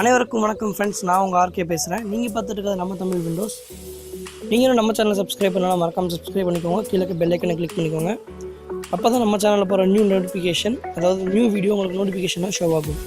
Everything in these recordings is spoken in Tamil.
அனைவருக்கும் வணக்கம் ஃப்ரெண்ட்ஸ் நான் உங்கள் ஆர்கே பேசுகிறேன் நீங்கள் பார்த்துட்டு இருக்கிறது நம்ம தமிழ் விண்டோஸ் நீங்களும் நம்ம சேனலை சப்ஸ்கிரைப் பண்ணலாம் மறக்காம சப்ஸ்கிரைப் பண்ணிக்கோங்க. கீழே பெல் ஐக்கனை கிளிக் பண்ணிக்கோங்க. அப்போ தான் நம்ம சேனலில் போகிற நியூ நோட்டிஃபிகேஷன் அதாவது நியூ வீடியோ உங்களுக்கு நோட்டிஃபிகேஷனாக ஷோ ஆகும்.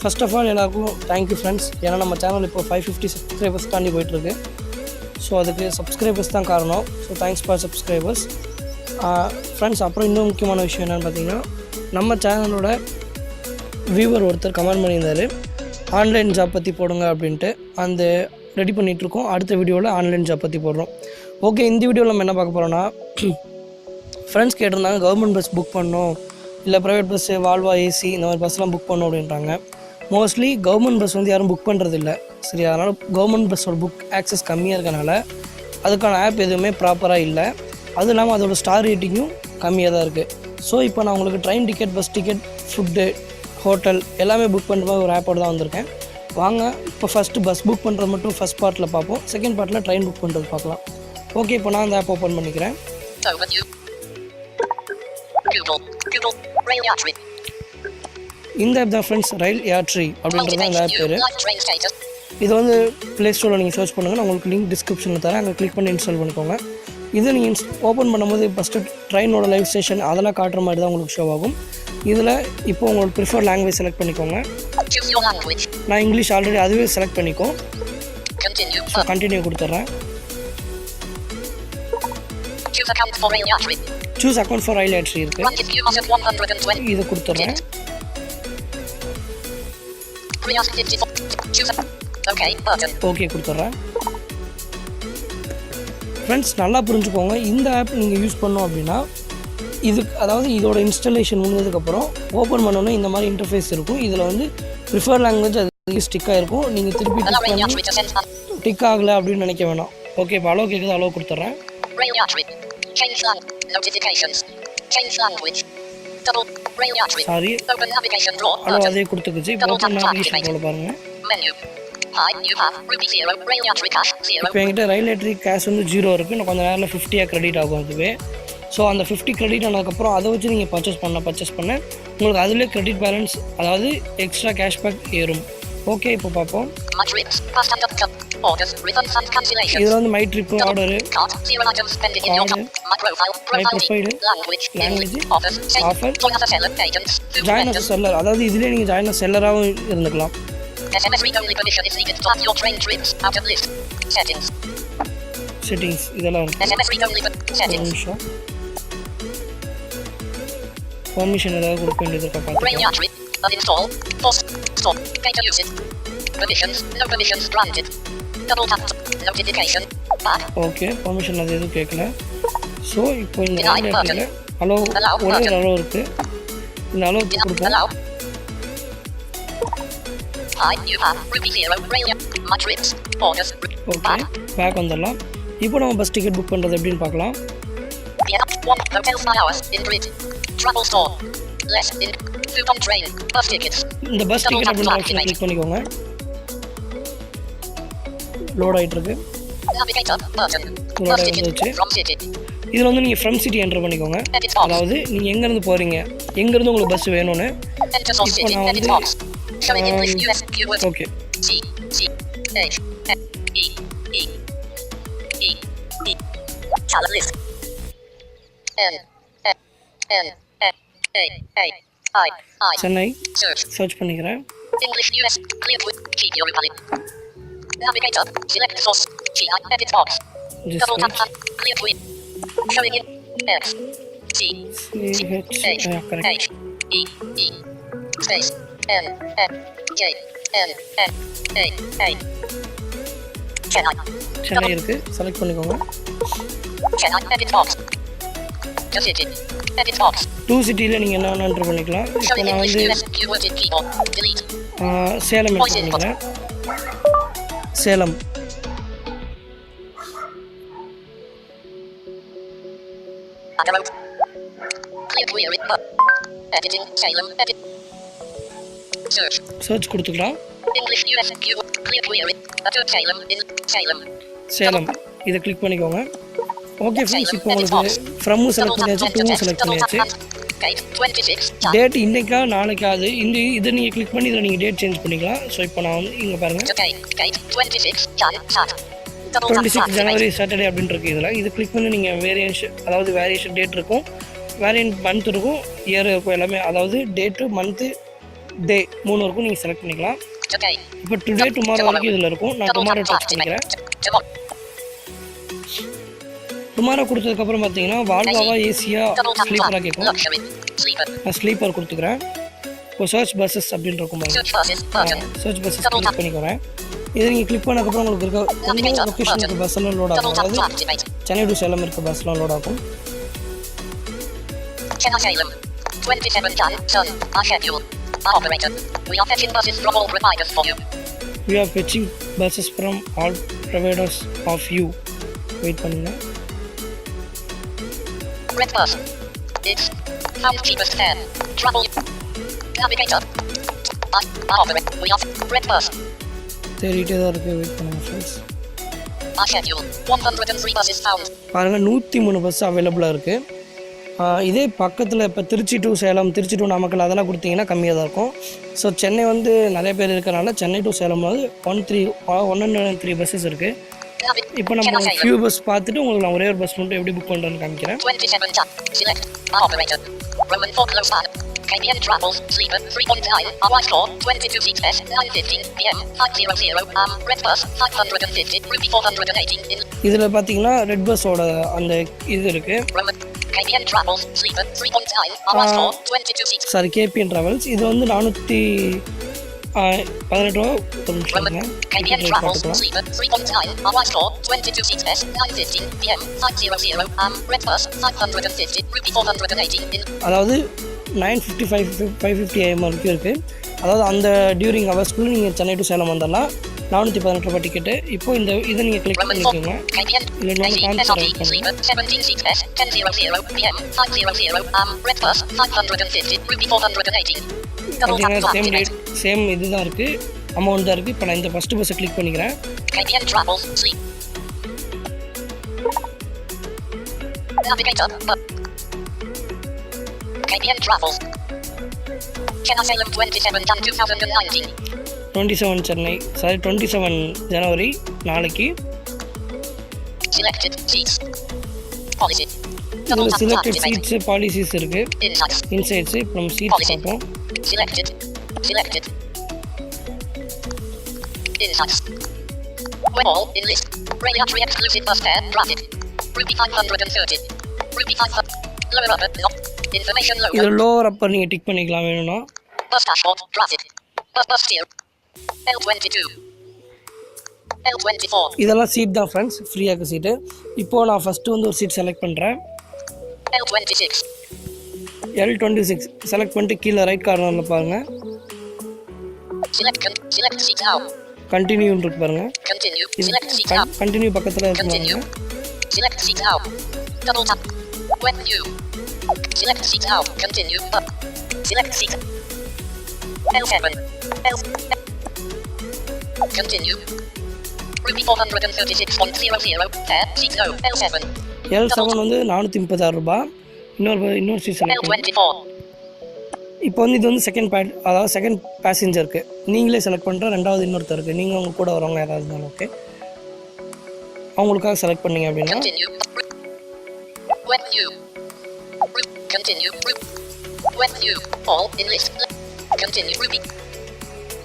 ஃபர்ஸ்ட் ஆஃப் ஆல் எல்லாருக்கும் தேங்க்யூ ஃப்ரெண்ட்ஸ் ஏன்னா நம்ம சேனல் இப்போ ஃபைவ் ஃபிஃப்டி சப்ஸ்கிரைபர்ஸ் தாண்டி போயிட்டுருக்கு ஸோ அதுக்கு சப்ஸ்கிரைபர்ஸ் தான் காரணம். So thanks for subscribers friends அப்புறம் இன்னும் முக்கியமான விஷயம் என்னென்னு பார்த்தீங்கன்னா நம்ம சேனலோட வியூவர் ஒருத்தர் கமெண்ட் பண்ணியிருந்தார். ஆன்லைன் ஜாப் பற்றி போடுங்க அப்படின்ட்டு. அந்த ரெடி பண்ணிகிட்ருக்கோம் அடுத்த வீடியோவில் ஆன்லைன் ஜாப் பற்றி போடுறோம். ஓகே இந்த வீடியோவில் நம்ம என்ன பார்க்க போகிறோன்னா ஃப்ரெண்ட்ஸ் கேட்டிருந்தாங்க கவர்மெண்ட் பஸ் புக் பண்ணோம் இல்லை ப்ரைவேட் பஸ்ஸு வால்வா ஏசி இந்த மாதிரி பஸ்லாம் புக் பண்ணணும் அப்படின்றாங்க. மோஸ்ட்லி கவர்மெண்ட் பஸ் வந்து யாரும் புக் பண்ணுறது இல்லை சரி அதனால் கவர்மெண்ட் பஸ்ஸோட புக் ஆக்சஸ் கம்மியாக இருக்கனால அதுக்கான ஆப் எதுவுமே ப்ராப்பராக இல்லை. அதுவும் இல்லாமல் அதோட ஸ்டார் ரேட்டிங்கும் கம்மியாக தான் இருக்குது ஸோ இப்போ நான் உங்களுக்கு train ticket bus ticket food hotel எல்லாமே புக் பண்ணுற மாதிரி ஒரு ஆப்போட தான் வந்திருக்கேன். வாங்க இப்போ ஃபஸ்ட்டு பஸ் புக் பண்ணுறது மட்டும் ஃபஸ்ட் பார்ட்டில் பார்ப்போம். செகண்ட் பார்ட்டில் ட்ரெயின் புக் பண்ணுறது பார்க்கலாம். ஓகே இப்போ நான் அந்த ஆப் ஓப்பன் பண்ணிக்கிறேன். இந்த ஆப் தான் ஃப்ரெண்ட்ஸ் ரயில் யாட்ரி அப்படின்றது தான் அந்த ஆப் பேர். இது வந்து ப்ளே ஸ்டோரில் நீங்கள் சர்ச் பண்ணுங்கள் நான் உங்களுக்கு லிங்க் டிஸ்கிரிப்ஷனில் தரேன். அங்கே கிளிக் பண்ணி இன்ஸ்டால் பண்ணிக்கோங்க. இது நீங்கள் ஓப்பன் பண்ணும்போது ஃபஸ்ட்டு ட்ரெயினோட லைவ் ஸ்டேஷன் அதெல்லாம் காட்டுற மாதிரி தான் உங்களுக்கு ஷோ ஆகும் இதில் இப்போ உங்களோட ப்ரிஃபர் லாங்குவேஜ் செலக்ட் பண்ணிக்கோங்க. நான் இங்கிலீஷ் ஆல்ரெடி அதுவே செலக்ட் பண்ணிக்கோ Continue. ஸோ கண்டினியூ கொடுத்துட்றேன். சூஸ் அக்கௌண்ட் ஃபார் ரயில் ஆட்ரி இருக்குது Run if you must have 120. இது கொடுத்துட்றேன். ஓகே கொடுத்துட்றேன் ஃப்ரெண்ட்ஸ் நல்லா புரிஞ்சுக்கோங்க. இந்த ஆப் நீங்கள் யூஸ் பண்ணோம் அப்படின்னா இதுக்கு அதாவது இதோட இன்ஸ்டாலேஷன் முடிஞ்சதுக்கப்புறம் ஓப்பன் பண்ணோன்னே இந்த மாதிரி இன்டர்ஃபேஸ் இருக்கும். இதில் வந்து ப்ரிஃபர் லாங்குவேஜ் அது ஸ்டிக்காக இருக்கும் நீங்கள் திருப்பி டிக் பண்ணி ஆகலை அப்படின்னு நினைக்க வேணாம். ஓகே இப்போ அளவு கேட்குது அளவு கொடுத்துட்றேன். சாரி. அளவு. அதே கொடுத்துக்குச்சு. இப்போ ஓப்பன் நேவிகேஷன் போல பாருங்கள் இப்போ என்கிட்ட ரயில் எலக்ட்ரிக் கேஷ் வந்து ஜீரோ இருக்குது எனக்கு கொஞ்சம் நேரில் ஃபிஃப்டியாக கிரெடிட் ஆகும் அதுவே ஸோ அந்த ஃபிஃப்டி கிரெடிட் ஆனதுக்கப்புறம் அதை வச்சு நீங்கள் பர்ச்சேஸ் பண்ண பர்ச்சேஸ் பண்ண உங்களுக்கு அதுலேயே கிரெடிட் பேலன்ஸ் அதாவது எக்ஸ்ட்ரா கேஷ்பேக் ஏறும் ஓகே இப்போ பார்ப்போம் இதில் வந்து my trip order my profile language offer join seller அதாவது இதுலேயே நீங்கள் ஜாயின் அஸ் செல்லராகவும் இருந்துக்கலாம் SMS read only permission is needed to add your train trips. Of list. Settings. Settings இதெல்லாம் SMS read only settings. நிமிஷம் பர்மிஷன் ஏதாவது கொடுக்க வேண்டியது இருக்கா. Uninstall. Force. Stop. Data usage. Permissions. No permissions granted. Double tap. Notification. Back. Okay permission அது எதுவும் கேட்கல ஸோ இப்போ இந்த அளவு ஒரே. அளவு இருக்குது இந்த Deny- கொடுப்போம் ஓகே. பேக் வந்துடலாம் இப்போ நம்ம பஸ் டிக்கெட் புக் பண்ணுறது எப்படின்னு பார்க்கலாம். இந்த பஸ் டிக்கெட் அப்படின்ற ஆப்ஷனை கிளிக் பண்ணிக்கோங்க லோட் ஆகிட்டு இருக்கு. இதில் வந்து நீங்கள் ஃப்ரம் சிட்டி என்டர் பண்ணிக்கோங்க. அதாவது நீங்கள் எங்கேருந்து போகிறீங்க எங்கேருந்து உங்களுக்கு பஸ் வேணும்னு இப்போ. நான் வந்து, box. Showing English um, US keyword. Okay C C H F E E E E Color list N F N F A A I I Chennai Search search பண்ணிக்கிறேன் English US Clear with Keep your reply Navigator Select source G I Edit box Just Double tap wait. tap Clear tweet Showing in X T CH H correct H E E space L N J L N A A Chennai இருக்கு செலக்ட் பண்ணிக்கோங்க டூ சிட்டியில் நீங்கள் என்ன வேணால் என்ட்ரு பண்ணிக்கலாம் இப்போ நான் வந்து சேலம் என்ட்ரு பண்ணிக்கிறேன் Salem Click where it Editing Salem Edit in Salem Salem இதை கிளிக் பண்ணிக்கோங்க. ஓகே ஃப்ரெண்ட்ஸ் இப்போ உங்களுக்கு ஃப்ரம்மும் செலக்ட் பண்ணியாச்சு டூவும் செலக்ட் பண்ணியாச்சு. Gate 26. டேட் இன்றைக்கா நாளைக்காது இந்த இதை நீங்கள் கிளிக் பண்ணி இதில் நீங்கள் டேட் சேஞ்ச் பண்ணிக்கலாம். ஸோ இப்போ நான் வந்து இங்கே பாருங்கள் Today. Gate 26. Jan. Sat. Double twenty six. January Saturday அப்படின்னு இருக்கு இதில். இது கிளிக் பண்ணி நீங்கள் வேரியேஷன் அதாவது வேரியேஷன் டேட் இருக்கும். வேரியன்ட் மந்த் இருக்கும் இயர் இருக்கும் எல்லாமே அதாவது டேட்டு மந்த்து டே மூணு இருக்கும் நீங்கள் செலக்ட் பண்ணிக்கலாம். இப்போ டுடே டுமாரோ வரைக்கும் இதில் இருக்கும் நான் டுமாரோ டச் பண்ணிக்கிறேன். டுமாரோ கொடுத்ததுக்கப்புறம் பார்த்தீங்கன்னா வால்வாவா ஏசியா Double tap ஸ்லீப்பராக கேட்கும். நான் ஸ்லீப்பர் கொடுத்துக்கிறேன் இப்போ சர்ச் பஸ்ஸஸ் அப்படின்னு இருக்கும். சர்ச் பஸ்ஸஸ் கிளிக் பண்ணிக்கிறேன் இதை நீங்கள் கிளிக் பண்ணக்கப்புறம் உங்களுக்கு இருக்க இன்னும் லொக்கேஷன் இருக்க பஸ் எல்லாம் லோட் ஆகும் அதாவது. சென்னை டு சேலம் இருக்க பஸ்லாம் லோட் ஆகும் Chennai Salem. 27 Jan. Sun. Our schedule. Operator. We are fetching buses from all providers for you. We are fetching buses from all providers of you wait பண்ணுங்க Red bus. It's found cheapest fare. Travel. Navigator. Our operator. We are red bus. தேடிட்டே தான் இருக்குது வெயிட் பண்ணுங்க friends Our schedule. 103 buses found. பாருங்கள் நூற்றி மூணு பஸ் அவைலபிளாக இருக்குது இதே பக்கத்தில் இப்போ திருச்சி டு சேலம் திருச்சி டு நாமக்கல் அதெல்லாம் கொடுத்தீங்கன்னா கம்மியாக தான் இருக்கும் ஸோ சென்னை வந்து நிறைய பேர் இருக்கிறனால சென்னை டு சேலம் வந்து one three one and three buses இருக்குது இப்போ நம்ம ஃபியூ பஸ் பார்த்துட்டு உங்களுக்கு நான் ஒரே ஒரு பஸ் மட்டும் எப்படி புக் பண்ணுறேன்னு காமிக்கிறேன் 27 Travels. Sleeper. 3.9. Arrive for 22 seat S. 9.15 PM. 500. Um. Red bus. 550. Rupee 418. In இதில் பார்த்தீங்கன்னா ரெட் பஸ்ஸோட அந்த இது இருக்குது Roman. KBN Travels. Sleeper. 3.9. Arrive for 22 seats. Sorry KBN travels இது வந்து நானூற்றி பதினெட்டு ரூபா ஒரு நிமிஷம் இருங்க. KBN ticket rate Travels. பார்த்துக்கலாம் Sleeper. 3.9. Arrive for 22 seats S. 9.15 PM. 500. Red bus. 550. Rupee 418. In அதாவது nine fifty five five fifty AM வரைக்கும் இருக்குது அதாவது அந்த டியூரிங் ஹவர்ஸ்க்குள்ளே நீங்கள் சென்னை டு சேலம் வந்துடலாம் நானூற்றி பதினெட்டு ரூபாய் டிக்கெட்டு இப்போ இந்த இதை நீங்கள் கிளிக். பண்ணிக்கோங்க KBN. இதில் இன்னொன்று AC, கான்சர் SRT, Sleeper, 17 seats S, 10.00 PM, 500, um, Red Bus, 550, Rupee 418. Double tap பார்த்தீங்கன்னா to சேம். ரேட் சேம் இது தான் இருக்குது அமௌண்ட் தான் இருக்குது இப்போ நான் இந்த ஃபஸ்ட்டு பஸ்ஸை கிளிக் பண்ணிக்கிறேன் KBN Travels. Chennai Salem 27 Jan 2019. Twenty seven Chennai sorry twenty seven ஜனவரி நாளைக்கு Selected seats. Policy. Double இதில் tap to selected activate. Seats policies இருக்குது Insights. இன்சைட்ஸு இப்போ நம்ம சீட்ஸ் Policy. பார்ப்போம் Selected. Selected. Insights. When all in list. Regulatory exclusive bus fare. Traffic. Rupee 530. Rupee 500. Lower upper. Lock. Information logo. இதில் லோவர் அப்பர் நீங்கள் டிக் பண்ணிக்கலாம் வேணும்னா Bus dashboard. Traffic. Bus bus steer. L22. L24. இதெல்லாம் சீட் தான் ஃப்ரெண்ட்ஸ் ஃப்ரீயாக சீட்டு இப்போது நான் ஃபஸ்ட்டு வந்து ஒரு சீட் செலக்ட் பண்ணுறேன் L26. L twenty six select பண்ணிட்டு கீழே ரைட் கார்னரில் பாருங்கள் now. கண்டினியூன்னு இருக்கு பாருங்கள் now. கண்டினியூ பக்கத்தில் இருக்கு Continue. பாருங்க Select seat now. Double tap. When new. Select seat now. Continue. Up. Select seat. L7. L. Continue. Rupee 436.00. Fare. Seat no. L7. L seven வந்து நானூற்றி முப்பத்தாறு ரூபா இன்னொரு இன்னொரு L24. இப்போ வந்து இது வந்து செகண்ட் பே அதாவது செகண்ட் பேசஞ்சருக்கு நீங்களே செலக்ட் பண்ணுற ரெண்டாவது இன்னொருத்தருக்கு நீங்கள் உங்க கூட வரவங்க யாராவது இருந்தாலும் ஓகே அவங்களுக்காக செலக்ட் பண்ணீங்க அப்படின்னா Continue. When. All in list. Continue.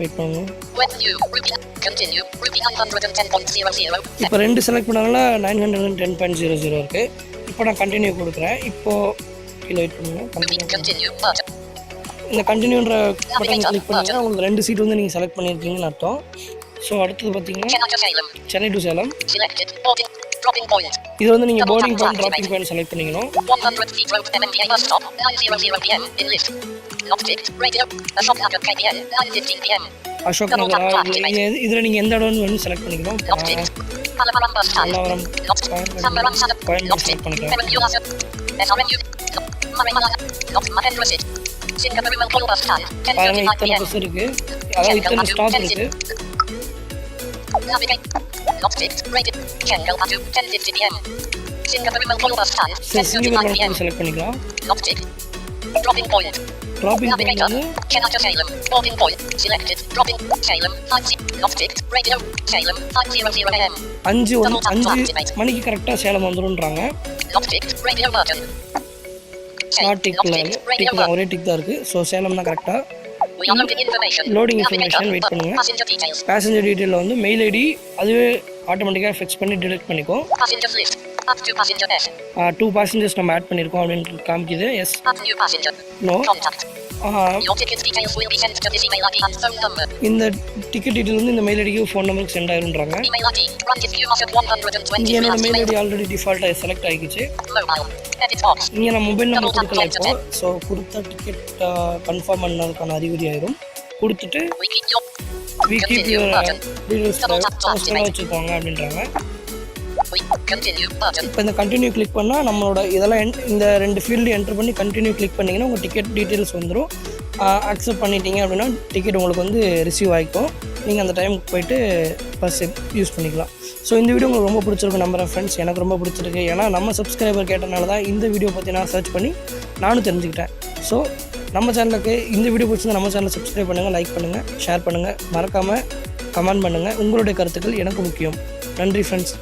Wait பண்ணுங்க When new. Rupee. Continue. Rupee 910.00. இப்போ ரெண்டு செலக்ட் பண்ணனால nine hundred and ten point zero zero இருக்குது இப்போ நான் கண்டினியூ கொடுக்குறேன் இப்போது கீழே வெயிட் பண்ணுங்க. கண்டினியூ. இந்த கண்டினியூன்ற பட்டன் கிளிக் பண்ணிங்கன்னா உங்களுக்கு ரெண்டு சீட் வந்து நீங்கள் செலக்ட் பண்ணியிருக்கீங்கன்னு அர்த்தம் ஸோ அடுத்தது பார்த்தீங்கன்னா. சென்னை டு சேலம். இது வந்து நீங்கள் boarding point dropping point select பண்ணிக்கணும் 100 feet road MMDA bus stop. 900 PM. In list. Not ticked. Radio. Ashok Nagar KBN. 915 PM. Ashok நகரா இதில் நீங்கள் எந்த இடம்னு வேணும் செலக்ட் பண்ணிக்கணும். Pallavaram Sadap. Coimbatore select Stand. பாருங்க 10:35 இத்தனை. பஸ் இருக்குது அதாவது இத்தனை ஸ்டாப் இருக்குது Navigate. Not ticked. Rated. Chengalpattu. 10:50 PM. Singapore Mobile Bus Stand. சரி 10:39 சிங்கப்பூர் p.m. செலக்ட் பண்ணிக்கலாம். Dropping Navigator. Canada Salem. Boarding point. Selected. Dropping. Salem. 50. Lock tick. Radio. Salem. 500 AM. அஞ்சு ஒன்று அஞ்சு மணிக்கு கரெக்டாக சேலம் button. நாட் டிக்கில் Lock tick. Radio டிக் தான் button. ஒரே டிக் தான் இருக்குது ஸோ சேலம் தான் கரெக்டாக information, wait Button. பண்ணுங்க. பேசஞ்சர் டீட்டெயிலில் வந்து மெயில் ஐடி அதுவே ஆட்டோமேட்டிக்காக ஃபிக்ஸ் பண்ணி டிடெக்ட் பண்ணிக்கும் டூ பேசஞ்சர்ஸ் நம்ம ஆட் பண்ணியிருக்கோம் அப்படின்னு காமிக்குது எஸ். நோ. இந்த டிக்கெட் டீட்டெயில் வந்து இந்த மெயில் ஐடிக்கு ஃபோன் நம்பருக்கு சென்ட் ஆயிருன்றாங்க Email ID. Branded Q at 120 இங்கே என்னோட மெயில். ஐடி ஆல்ரெடி டிஃபால்ட்டாக செலக்ட் ஆகிக்குச்சு box. இங்கே நான் மொபைல் நம்பர் Double tap கொடுக்கல to இப்போ ஸோ கொடுத்த டிக்கெட் கன்ஃபார்ம் பண்ணதுக்கான அறிகுறி ஆயிரும் கொடுத்துட்டு வி கீப் யுவர். வச்சுக்கோங்க அப்படின்றாங்க. இப்போ இந்த கண்டினியூ கிளிக் பண்ணால் நம்மளோட இதெல்லாம் என் இந்த ரெண்டு ஃபீல்டு என்டர் பண்ணி கண்டினியூ கிளிக் பண்ணிங்கன்னா உங்கள் டிக்கெட் டீட்டெயில்ஸ் வந்துடும் அக்செப்ட் பண்ணிட்டீங்க அப்படின்னா டிக்கெட் உங்களுக்கு வந்து ரிசீவ் ஆகிக்கும் நீங்கள் அந்த டைமுக்கு போயிட்டு பஸ் யூஸ் பண்ணிக்கலாம். ஸோ இந்த வீடியோ உங்களுக்கு ரொம்ப பிடிச்சிருக்கு நம்புறேன் ஃப்ரெண்ட்ஸ் எனக்கு ரொம்ப பிடிச்சிருக்கு. ஏன்னா நம்ம சப்ஸ்கிரைபர் கேட்டனால தான் இந்த வீடியோ பற்றி நான் சர்ச் பண்ணி நானும் தெரிஞ்சுக்கிட்டேன். ஸோ நம்ம சேனலுக்கு இந்த வீடியோ பிடிச்சிருந்தா நம்ம சேனலை சப்ஸ்கிரைப் பண்ணுங்கள் லைக் பண்ணுங்கள் ஷேர் பண்ணுங்கள் மறக்காமல் கமெண்ட் பண்ணுங்கள் உங்களுடைய கருத்துக்கள் எனக்கு முக்கியம். நன்றி ஃப்ரெண்ட்ஸ்